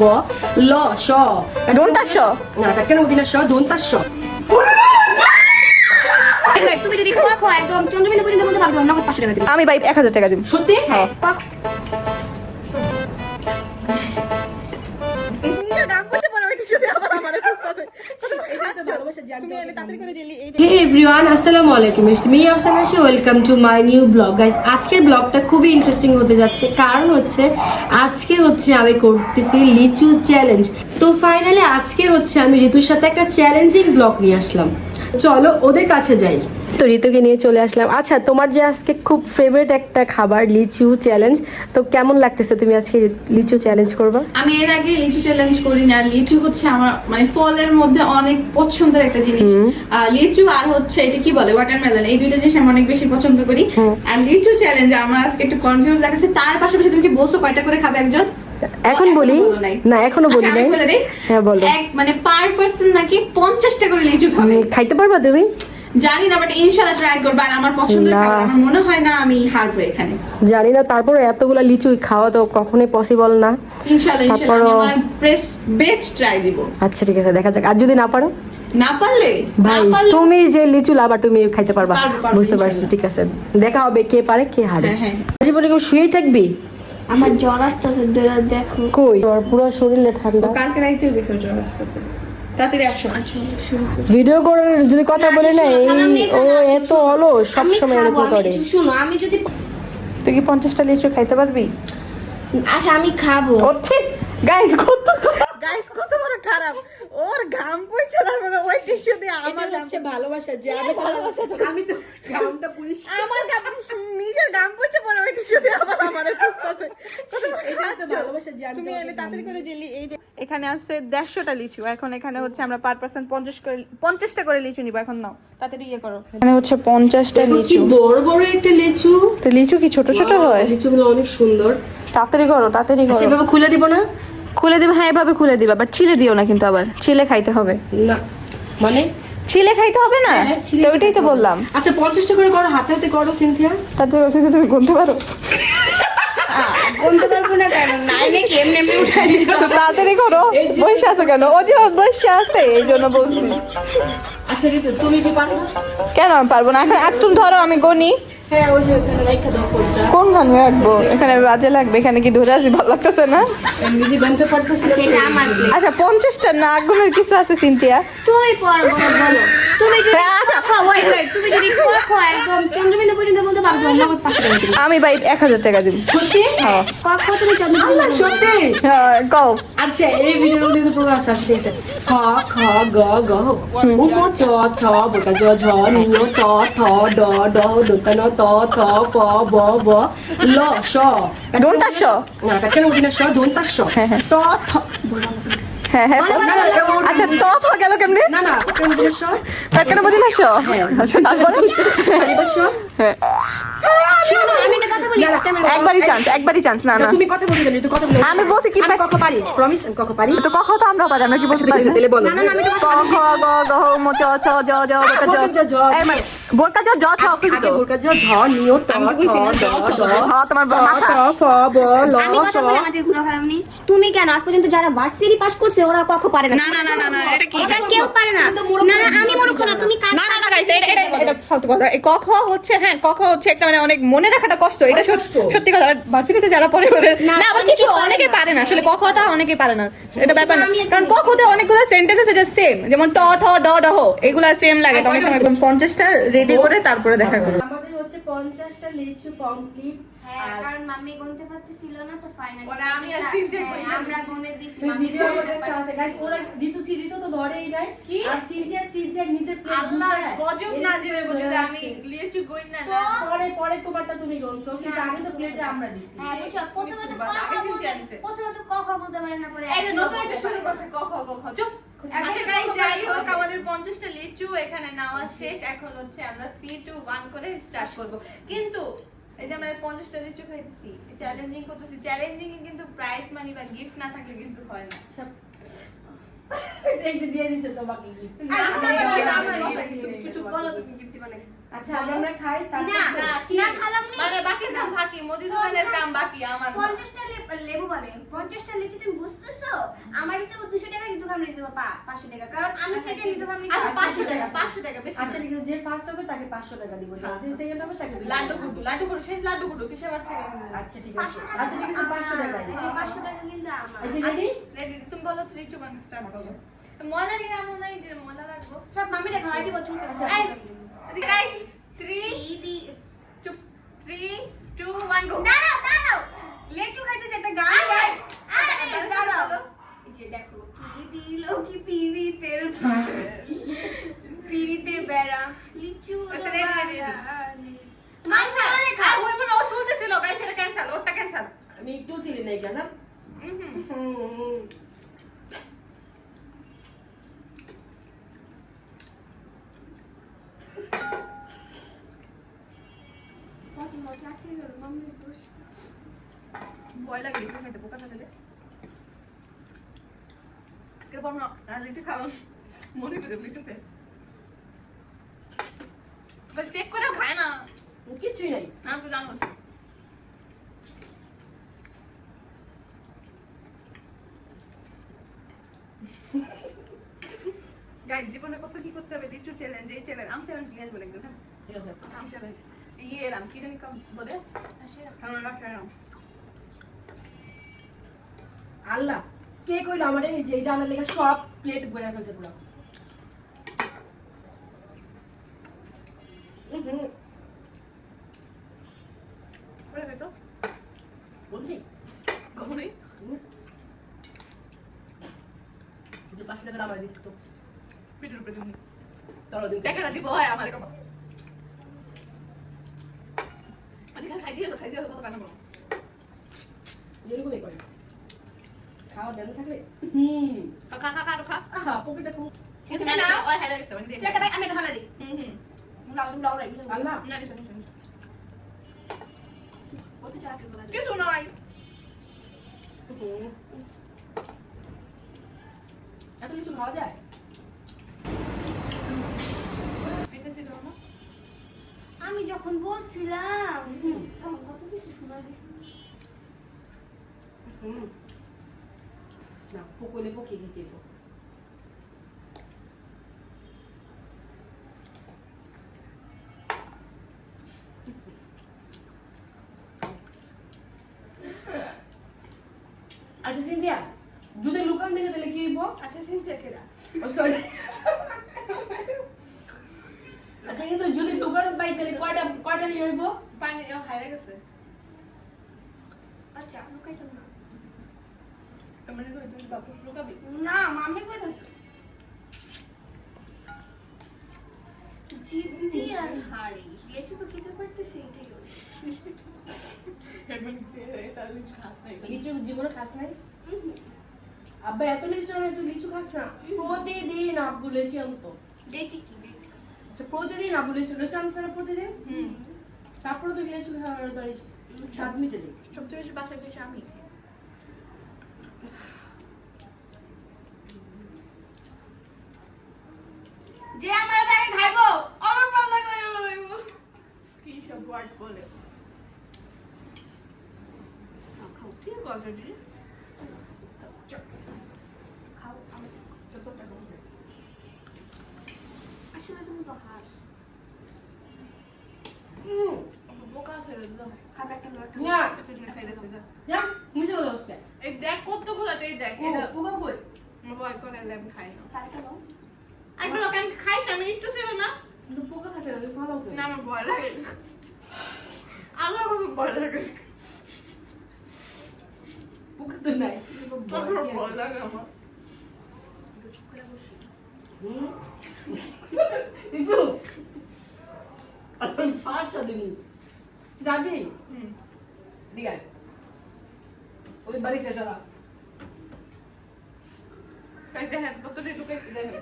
ব ল স দন্তাস স? না কাটকানা মদিনা স দন্তাস স এই তুমি যদি খোয়া খোয়া একদম চন্দ্রবিন্দু পর্যন্ত বলতে না নগদ পাঁচশো টাকা দিবি। আমি ভাই এক হাজার টাকা দিব। সত্যি? হ্যাঁ। হে এভরিওয়ান আসসালামু আলাইকুম। It's me Afsana she welcome to my new blog guys আজকের ব্লগটা খুবই ইন্টারেস্টিং হতে যাচ্ছে। কারণ হচ্ছে আজকে হচ্ছে আমি করতেছি লিচু চ্যালেঞ্জ তো ফাইনালি আজকে হচ্ছে আমি ঋতুর সাথে একটা চ্যালেঞ্জিং ব্লগ নিয়ে আসলাম। চলো ওদের কাছে যাই। তো ঋতুকে নিয়ে চলে আসলাম। আচ্ছা তোমার যে আজকে খুব ফেভারিট একটা খাবার লিচু চ্যালেঞ্জ তো কেমন লাগতেছে তুমি আজকে লিচু চ্যালেঞ্জ করবা? আমি এর আগে লিচু চ্যালেঞ্জ করি না লিচু হচ্ছে আমার মানে ফলের মধ্যে অনেক পছন্দের একটা জিনিস। লিচু আর হচ্ছে এটা কি বলে ওয়াটারমেলন এই দুইটা জিনিস আমি অনেক বেশি পছন্দ করি। আর লিচু চ্যালেঞ্জ আমার আজকে একটু কনফিউজ লাগছে তার পাশাপাশি তুমি কি বলছো কয়টা করে খাবে একজন? এখন বলি? না এখনও বলি আচ্ছা, নাই। হ্যাঁ বলো। এক মানে পার পার্সন নাকি পঞ্চাশটা করে লিচু খাবে? খাইতে পারবা তুমি? জানি না বাট ইনশাল্লাহ ট্রাই করব। আর আমার পছন্দের খাবার আমার মনে হয় না আমি হারবো এখানে। জানি না তারপরে এতগুলা লিচু খাওয়া তো কখনোই পসিবল না। আমি তারপরও- আমার বেস্ট ট্রাই দিব। আচ্ছা ঠিক আছে দেখা যাক। আর যদি না পারো? না পারলে? ভাই তুমি যে লিচু লাভার তুমি খাইতে পারবা। বুঝতে পারছ ঠিক আছে। দেখা হবে কে পারে কে হারে। হ্যাঁ, হ্যাঁ। জীবনে কেউ শুয়েই থাকবি? আমার জ্বর আসতেছে দেখো। কই? তোর পুরো শরীরে ঠান্ডা। কালকে রাইতেও গেছে জ্বর আসতেছে। তাড়াতাড়ি আসো ভিডিও করে যদি কথা বলে না এই ও এত অলস সব সময় এরকম করে। শুনো আমি যদি তুই কি পঞ্চাশটা লিচু খাইতে পারবি? আচ্ছা আমি খাব। ও ঠিক গাইস কত গাইস কত বড় খারাপ। ওর ঘাম পড়ছে তারপরে ওই টিস্যু দিয়ে আমার ঘাম হচ্ছে ভালোবাসা যে আমি ভালোবাসা আমি তো কামটা পুলিশ আমার ঘাম নিজের ঘাম পড়ছে পরে ওই টিস্যু দিয়ে আবার আমার তো ভালোবাসা যে আমি তুমি এলে তাড়াতাড়ি করে যে লি- এই যে এখানে আছে দেড়শোটা লিচু। এখন এখানে হচ্ছে আমরা পার পার্সেন্ট পঞ্চাশ করে পঞ্চাশটা করে লিচু নিবো। এখন নাও তাড়াতাড়ি ইয়ে করো। এখানে হচ্ছে পঞ্চাশটা কি বড় বড় একটা লিচু। তো লিচু কি ছোট ছোট হয়? লিচুগুলো অনেক সুন্দর। তাড়াতাড়ি করো তাড়াতাড়ি আচ্ছা করো। এভাবে খুলে দিব না? খুলে দিবে হ্যাঁ এভাবে খুলে দিবা বাট ছিলে দিও না কিন্তু আবার। ছিলে খাইতে হবে। না। মানে? ছিলে খাইতে হবে না? হ্যাঁ, ছিলে তো ওইটাই তো বললাম। আচ্ছা পঞ্চাশটা করে করো হাতে হাতে করো সিনথিয়া। তাতে যে তুমি গুনতে পারো। পারব না কেন? নাইলে এমনি উঠাই তাড়াতাড়ি করো। বসে আছে কেন? ও যে বসে আছে এই জন্য বলছি। আচ্ছা তুমি কি পারো? কেন আমি পারব না? এখন আর তুমি ধরো আমি গনি। হ্যাঁ ওই যে ওখানে দাও কোনখানে রাখব এখানে বাজে লাগবে এখানে কি ধরে আসি ভালো লাগতেছে না। আচ্ছা পঞ্চাশটা না আগুনের কিছু আছে তুমি বলো তুমি যদি হ্যাঁ, আচ্ছা। খোয়া ওয়েট ওয়েট তুমি যদি একদম চন্দ্রবিন্দু পর্যন্ত বলতে নগদ টাকা দিবি আমি ভাই এক হাজার টাকা দিব। সত্যি? হ্যাঁ। তুমি চন্দ্রবিন্দু সত্যি? হ্যাঁ, কও। আচ্ছা এই ভিডিওর মধ্যে কিন্তু পুরো ঠিক আছে খ খ গ গ উম চ ছ বোটা জ ঝ ট ঠ ড ড দোতান ত থ প ব ব ল স দন্তাস? না কাটকান মদিনা স দন্তাস স হ্যাঁ, হ্যাঁ। ট ঠ হ্যাঁ হ্যাঁ আচ্ছা তো গেল কেমনে? না না কেন বুঝি না শো। তারপরে? কথা একবারই চান্স একবারই চান্স না না তুমি কথা বলতে গেলে তুই কথা বলে আমি বলছি কি আমি কখন পারি? প্রমিস আমি পারি? তো কখন তো আমরা পারি? আমরা কি বলতে পারি? তাহলে বলো। না, না, না, আমি ক খ গ গ ম চ ছ জ জ বোরকা জ জ, জ। এই মানে বোরকা জ জ ছ কিছু তো বোরকা জ ঝ নিয় ট ড ড হ্যাঁ তোমার ট মাথা। ট ফ ব ল আমি কথা বলে ঘুরে তুমি কেন? আজ পর্যন্ত যারা ভার্সিটি পাস করছে ওরা কখন পারে না। না, না, না, না, এটা কি? এটা কেউ পারে না। না না আমি মূর্খ না তুমি কাজ না না না গাইস এটা এটা এটা ফালতু কথা। এই ক খ হচ্ছে হ্যাঁ ক খ হচ্ছে একটা মানে অনেক মনে রাখাটা কষ্ট। এটা সত্য সত্যি কথা ভার্সিটিতে যারা পড়ে পড়ে না আবার কিছু অনেকে পারে না। আসলে ক খটা অনেকে পারে না। এটা ব্যাপার না। কারণ ক খতে অনেকগুলো সেন্টেন্স আছে জাস্ট সেম যেমন ট ঠ ড ড হ এগুলা সেম লাগে। তো অনেক সময় একদম পঞ্চাশটা রেডি করে তারপরে দেখা করব। আমাদের হচ্ছে পঞ্চাশটা লিচু কমপ্লিট কারণ মাম্মি গুনতে পারতেছিল না তো ফাইনালি ওরা আমি আর চিনতে পারি আমরা গুনে দিছি ভিডিও গুনতে আছে। গাইস ওরা ঋতু ছি ঋতু তো ধরেই নাই। কি? আর সিনথিয়া সিনথিয়া নিজের প্লেট আল্লাহ গজব না দিবে বলে আমি লিচু কই না না। পরে পরে তোমারটা তুমি গনছো কিন্তু আগে তো প্লেটে আমরা দিছি। হ্যাঁ বুঝছ? প্রথমে আগে কথা চিনতে বলতে আনছে। প্রথমে বলতে পারে না পরে এই যে নতুন একটা শুরু করছে ক খ ক খ চুপ। আচ্ছা গাইস যাই হোক আমাদের 50টা লিচু এখানে নেওয়া শেষ। এখন হচ্ছে আমরা 3 2 1 করে স্টার্ট করব। কিন্তু এই যে আমরা 50টা লিচু খাইছি চ্যালেঞ্জিং করতেছি। চ্যালেঞ্জিং এ কিন্তু প্রাইজ মানি বা গিফট না থাকলে কিন্তু হয় না। আচ্ছা। এই যে দিয়ে দিছে তোমাকে gift। একটু বলো তুমি gift দিবা নাকি? আচ্ছা আগে আমরা খাই তারপর না, না, খালাম নি। মানে বাকির কাম বাকি মুদি দোকানের কাম বাকি আমার না। পঞ্চাশটা লে- লেবু বলে পঞ্চাশটা লিচু তুমি বুঝতেছো আমার দিতে দুশো টাকা কিন্তু আমি দিতে পা- পাঁচশো টাকা কারণ আমি সেকেন্ড দিতে আমি আচ্ছা, পাঁচশো ঠিক টাকা, আছে। পাঁচশো টাকা, বেশি আচ্ছা ঠিক আছে যে ফার্স্ট হবে তাকে পাঁচশো টাকা দিব। যে সেকেন্ড হবে তাকে লাড্ডু টাকা। গুড্ডু, লাড্ডু গুড্ডু, শেষ লাড্ডু গুড্ডু, কিসে আবার second? আচ্ছা ঠিক আছে আচ্ছা ঠিক আছে পাঁচশো টাকা এই পাঁচশো টাকা কিন্তু আমার আচ্ছা রেডি Ready? তুমি বলো three, two, one, start করো। ময়লা নিয়ে আমো নাই যে ময়লা রাখব সব মামিটা খাওয়াই দিব চুল আচ্ছা। এই, এদিকে আই। Three, দিদি চুপ। Three, two, one, go. দাঁড়াও দাঁড়াও লেচু খাইতেছে একটা গান গাই আরে দাঁড়াও বলো। এই যে দেখো কি দিল কি পিরিতের পিরিতের বেড়া লিচু আচ্ছা, ready, ready, ready. মাইনা খা, ওই বলে ও চলতেছিল, guys, এটা cancel, ওরটা cancel। আমি একটু ছিলি নাই কেন হুম। ভয় লাগে লিচু পোকা না খেলে। আজকে বলো না, আর লিচু খাব। মনে করে লিচুতে। বাস করেও খায় না। কিছুই নাই আমি তো জানো। জীবনে কত কি করতে হবে লিচু চ্যালেঞ্জ এই চ্যালেঞ্জ আম চ্যালেঞ্জ বলে একদম আম চ্যালেঞ্জ ইয়ে এরাম কি জানি বলে আল্লাহ কে কইলো আমার? এই যে আনার লেগে সব প্লেট ভরে ফেলছে পুরো। বলছি? কখনোই? পাঁচশো টাকা আমার দিচ্ছি তো। উপরে টাকাটা দিব হয় আমার দিয়েছ খাই দিয়েছ কত কানা করো এরকমই করে। খাওয়া দেন থাকলে? হুম। খা খা খা খা আহা পকেটে খুব এখানে না ওই হাইডা গেছে মানে টাকা আমি এটা দিই। হুম হুম। আল্লাহ। না বলা কিছু এত কিছু খাওয়া যায়? আমি যখন বলছিলাম তখন কিছু শোনা হুম। না পকলে পকিয়ে দিতে হবে। আচ্ছা সিন্ধিয়া যদি লুকান দেখে তাহলে কি হইব? আচ্ছা চিন্তা কেরা? ও সরি আচ্ছা কিন্তু যদি লুকানো পাই তাহলে কয়টা কয়টা নিয়ে হইব? পানি ও হাইডা গেছে। আচ্ছা লুকাইতাম না। তোমার কই তুমি বাপু লুকাবি? না মামি কই থাকে জিদ্দি আর হাড়ি। লেচু তো খেতে পারতেছি এটাই লিচু জীবনে খাস নাই? আব্বা এত লিচু তুই লিচু খাস না? প্রতিদিন আব্বু লেচি আনতো। লেচি কি আচ্ছা প্রতিদিন আব্বু লিচু লিচু আনছে না প্রতিদিন? হুম। তারপরে তুই লিচু খাওয়ার দাঁড়িয়ে স্বাদ মিটে দিই সবচেয়ে বেশি বাসায় বেশি আমি যে আমরা তাকে খাইবো আমার পাল্লা করে বলব কি সব ওয়ার্ড বলে? খাও ঠিক আছে দিদি খাও আমি যতটা কমবে আসলে তুমি তো হাস বোকা ছেড়ে দাও খাবে একটা লটা না যা মুছে কথা হচ্ছে এই দেখ কত গুলাতে এই দেখ এটা পোকা কই? আমার করে আমি খাই না। তারটা নাও। আমি বলো কেন খাই আমি একটু ছিল না। কিন্তু পোকা থাকে না ভালো না আমার ভয় লাগে আল্লাহ খুব ভয় লাগে। পোকা তো নাই ভয় লাগে আমার। হুম। আছে ওই বাড়ি শেষ হলা দেখেন কতটা লুকাইছি দেখেন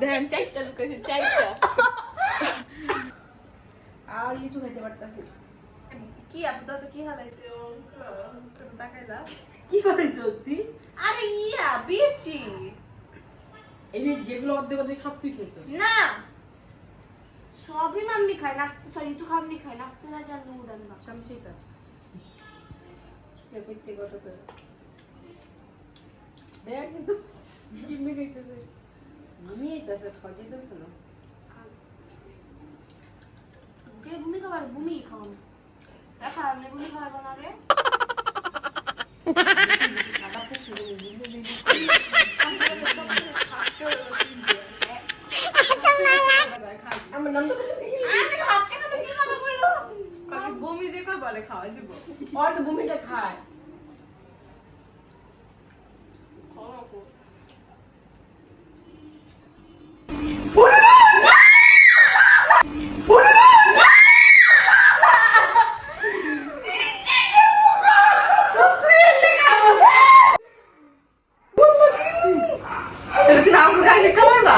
দেখেন চাইটা লুকাইছি চাইটা আর লিচু খাইতে পারতাছি কি আপনার তো কি হালাইছে ও টাকাই দাও কি পাইছো তুই আরে ইয়া বিয়েছি এই যেগুলো অর্ধেক অর্ধেক সব তুই খেয়েছো না সবই মাম্মি খায় নাস্তা সরি তুই খামনি খায় নাস্তা না জান উড়ান না। সমঝিতা চিন্তা করতে কত করে? দেখ কিন্তু জিম্মি খাইতেছে। ঘুমিয়ে যাইতেছে খাওয়াইতেছে না যে ভূমি খাবার ভূমি খাওয়ানো দেখা আমি ভূমি খাবার বানাবে আমার নাম আমি হাতে করে কি খাব বলো? কাকে বমি যে করবারে খাওয়াই দিব। ওর তো ভূমিটা খায়। নাম খাইলে করবা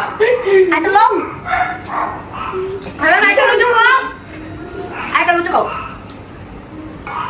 আটা লং খাবে না এটা লুচি খাও আটা লুচি খাও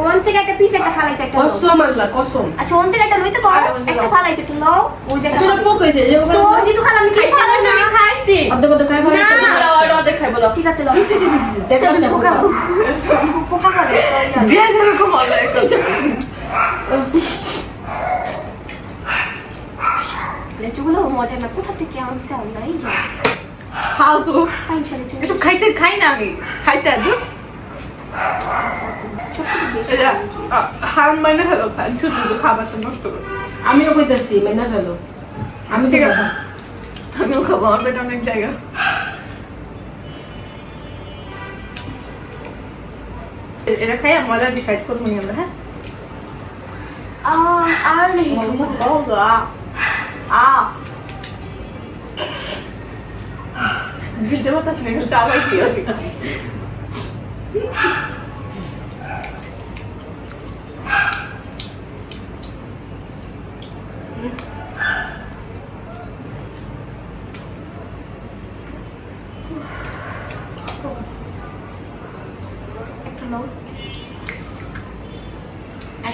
ওন থেকে একটা পিস একটা ফালাইছে একটা। কসম আল্লাহ কসম। আচ্ছা ওন থেকে একটা লইতে কর একটা ফালাইছে তুমি লও। ওই জায়গা ছোট পোক হয়েছে যে তো নিতু খালা আমি খাই ফালাই না খাইছি। অর্ধেক অর্ধেক খাই ফেলে না। তোমরা ওটা ওদের খাই। বলো। ঠিক আছে লও। ইসি ইসি ইসি যেটা তুমি পোকা পোকা করে দিয়ে এরকম মজা একটা লেচুগুলো মজা না কোথা থেকে আনছে আমরা এই যে। শাড়ি চুল খাইতে খাই না আমি। খাইতে আদু সব থেকে বেশি এটা হার মানে হলো খান শুধু খাবারটা নষ্ট করে। আমিও কইতাছি মেনা ফেলো। আমি ঠিক আছে। আমিও খাব আমার পেটে অনেক জায়গা। এটা খাই মজা ডিসাইড করব আমরা হ্যাঁ? আর নেই। আ। গিলতে বাতাস নেই। গিলতে আবার কি আছে একটা লও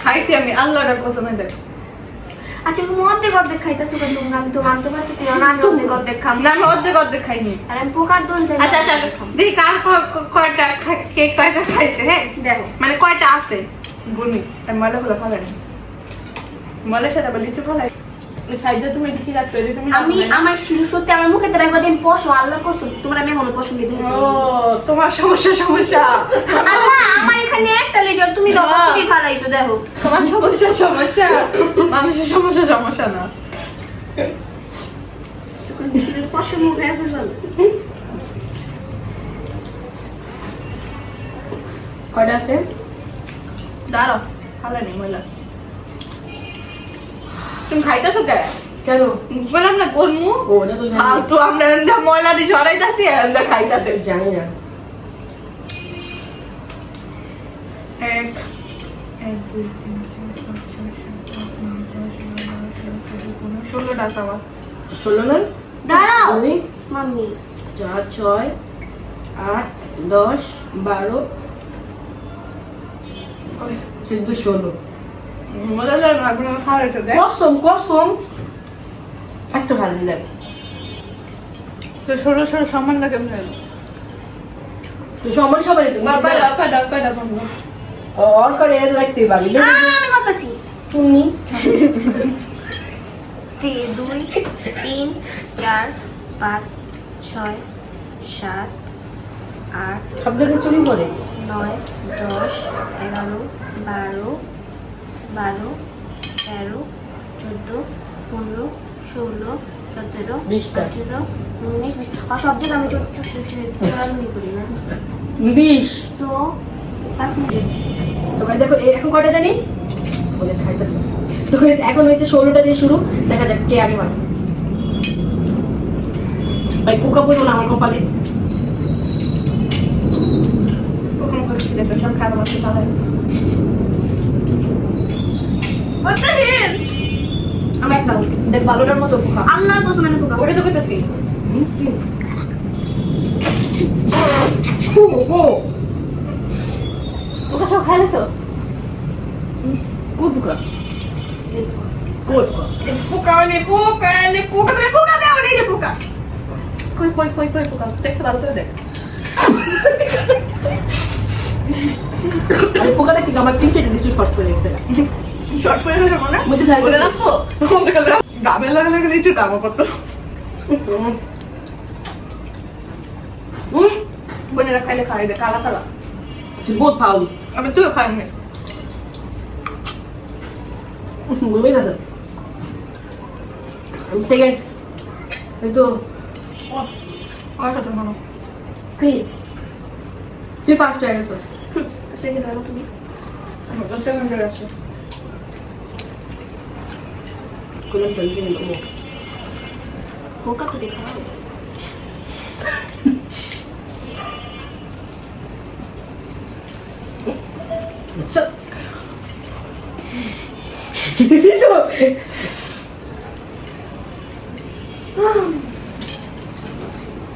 খাইছি আমি আল্লাহর কসমে দেখ। আচ্ছা তুমি অর্ধেক অর্ধেক খাইতেছো কেন? তোমরা আমি তো মানতে পারতেছি না আমি অর্ধেক অর্ধেক খাম না আমি অর্ধেক অর্ধেক খাইনি। আর আমি পোকার দোষ দেব আচ্ছা আচ্ছা দেখি কার কয়টা খা- কে কয়টা খাইছে হ্যাঁ? দেখো। মানে কয়টা আছে? গুনি আর ময়লাগুলো ফালাই ময়লার সাথে আবার লিচু ফালাই? সাইডে তুমি কি রাখছো? এটা তুমি আমি? আমার শিশু সত্যি আমার মুখে একদিন পশো আল্লাহর কসম তোমরা আমি এখনও পশম দিতে ও তোমার সমস্যা সমস্যা। আল্লাহ আমার এখানে একটা লেজার তুমি দাও তুমি ফালাইছো দেখো। তোমার সমস্যা সমস্যা। মানুষের সমস্যা সমস্যা না। মুখে আছে? দাঁড়াও ফালাই নেই ময়লা। তুমি খাইতেছো কে? কেন? বললাম না এটা তো আমরা এন্দা ময়লা দিয়ে সরাইতাছি এন্দা খাইতাছে। জানি না। এক এক দুই তিন চার পাঁচ ছয় সাত আট নয় দশ এগারো বারো তেরো পনেরো ষোলোটা আছে ষোলো না? দাঁড়াও। মাম্মি। চার ছয় আট দশ বারো চোদ্দ ষোলো। মজা লাগে না আপনার খাওয়াইতে দেখ কসম কসম একটা ভালো লাগে তো ষোলো ষোলো সমান লাগে তো সমান সবারই তো কয়টা কয়টা কয়টা বন্ধু और करे লাগতে পারি আহ, আমি করতেছি চুন্নি তিন দুই তিন চার পাঁচ ছয় সাত আট শব্দ চুরি করে নয় দশ এগারো বারো বারো তেরো চোদ্দ পনেরো ষোলো সতেরো আঠেরো উনিশ বিশ আর সব আমি করি না বিশ তো পাঁচ মিনিট তো দেখো এখন কয়টা জানি বলে খাইতেছে তো এখন হয়েছে ষোলোটা দিয়ে শুরু দেখা যাক কে আগে হয় ভাই পোকা পড়ল না আমার কপালে আমি খাব না, খেতে হয়। What the hell? আমার খাও দেখ ভালোটার মতো পোকা। আল্লাহর কসম আমি পোকা। ওটা তো কইতাছি পোকা সব খাই লেছস কোন পোকা? পোকা মানে পোকা মানে পোকা। মানে পোকা দাও রে পোকা। কই কই কই কই পোকা? দেখতে ভালো করে দেখ। আরে পোকাটা কিন্তু আমার তিন চারটে শর্ট করে গেছে। শর্ট করে হলো না? মধ্যে খাই বলে কালে গাবের লাগে লাগে নিচু কত? হুম বোনেরা খাইলে খাই দে কালা কালা বহুত ফাউল আমি তুই খাই নি। বলবেই না আমি সেকেন্ড এই তো। কি? তুই ফার্স্ট হয়ে গেছিস। সেকেন্ড হলো তুমি। সেকেন্ড হয়ে আসছে কোনো টেনশন নেই পোকা তো দেখা চল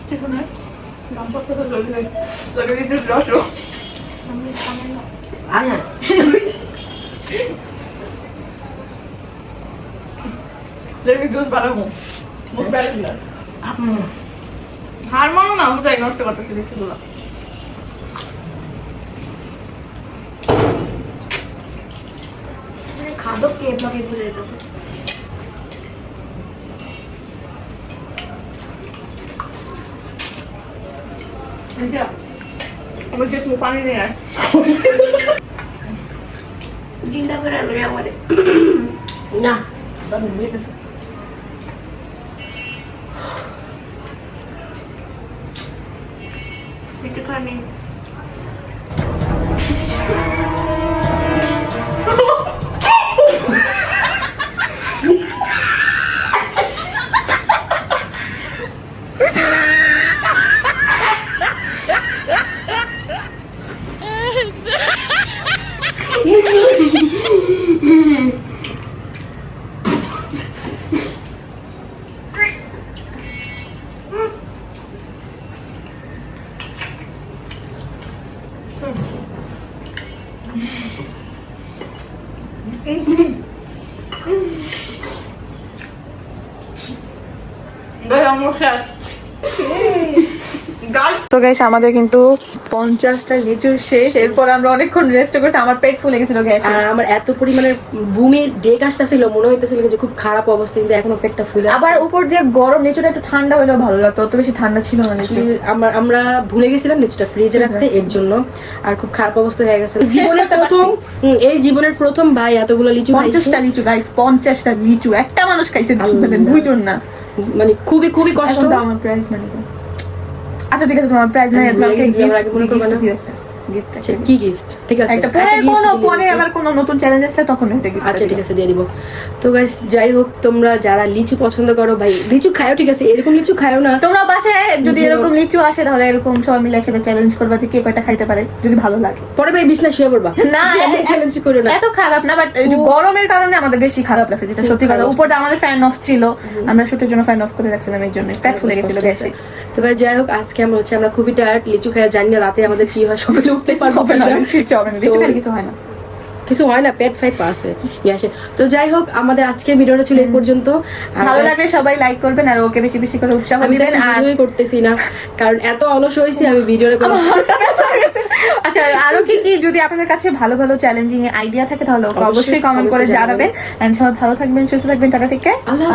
ঠিক না দাম কত তো জলদি নাই লাগে নিচু রস রস আয় হ্যাঁ লাগে জুস বাড়াবো মুখ বেড়ে দিলাম হার মানো না বুঝাই নষ্ট করতেছি বেশি গুলো খাদক কে আপনাকে ভুলে যেতেছে? আমি যে পানি নিয়ে আয়। চিন্তা করে আমি আমাদের। না আমি বুঝতেছি realmente. গাইস আমাদের কিন্তু পঞ্চাশটা লিচু শেষ। এরপর আমরা অনেকক্ষণ রেস্ট করতে আমার পেট ফুলে গেছিল গ্যাস আর আমার এত পরিমাণে ভূমির ডেক আসতেছিল মনে হইতেছিল যে খুব খারাপ অবস্থা কিন্তু এখনও পেটটা ফুলে। আবার উপর দিয়ে গরম লিচুটা একটু ঠান্ডা হলেও ভালো লাগতো অত বেশি ঠান্ডা ছিল না আমরা আমরা ভুলে গেছিলাম নিচটা ফ্রিজে রাখতে এর জন্য। আর খুব খারাপ অবস্থা হয়ে গেছে। জীবনের প্রথম এই জীবনের প্রথম ভাই এতগুলো লিচু পঞ্চাশটা। লিচু গাইস পঞ্চাশটা লিচু। একটা মানুষ খাইছে দুইজন না। মানে খুবই খুবই কষ্ট। আমার প্রাইজ মানি। আচ্ছা ঠিক আছে তোমার প্রাইজ মানে তোমাকে গিফট মনে আচ্ছা কি গিফট ঠিক আছে একটা একটা পরে কোনো পরে আবার কোনো নতুন চ্যালেঞ্জ আসলে তখন ওটা গিফট আচ্ছা ঠিক আছে দিয়ে দিব। তো গাইস যাই হোক তোমরা যারা লিচু পছন্দ করো ভাই লিচু খায়ও ঠিক আছে এরকম লিচু খায়ও না। তোমরা বাসায় যদি এরকম লিচু আসে তাহলে এরকম সবাই মিলে একসাথে চ্যালেঞ্জ করবা যে কে কয়টা খাইতে পারে যদি ভালো লাগে। পরে ভাই বিছনা শুয়ে পড়বা। না চ্যালেঞ্জ করো না। এত খারাপ না বাট গরমের কারণে আমাদের বেশি খারাপ লাগছে যেটা সত্যি কথা। উপরটা আমাদের ফ্যান অফ ছিল। আমরা শুটের জন্য ফ্যান অফ করে রাখছিলাম এই জন্য। পেট ফুলে গেছিল গ্যাসে তো ভাই যাই হোক আজকে আমরা হচ্ছে আমরা খুবই টায়ার্ড লিচু খাই জানি না রাতে আমাদের কি হয় সকালে উঠতে পারব না। কিছু খেলে হয় না। কিছু হয় না পেট ফাইপ আছে ইয়ে আসে। তো যাই হোক আমাদের আজকের ভিডিওটা ছিল এই পর্যন্ত। ভালো লাগলে সবাই লাইক করবেন আর ওকে বেশি বেশি করে উৎসাহ দিবেন আর ভিডিওই করতেছি না কারণ এত অলস হয়েছি আমি ভিডিও আচ্ছা আরও কি কি যদি আপনাদের কাছে ভালো ভালো চ্যালেঞ্জিং আইডিয়া থাকে তাহলে ওকে অবশ্যই কমেন্ট করে জানাবেন। এন্ড সবাই ভালো থাকবেন সুস্থ থাকবেন টাটা থেকে আল্লাহ।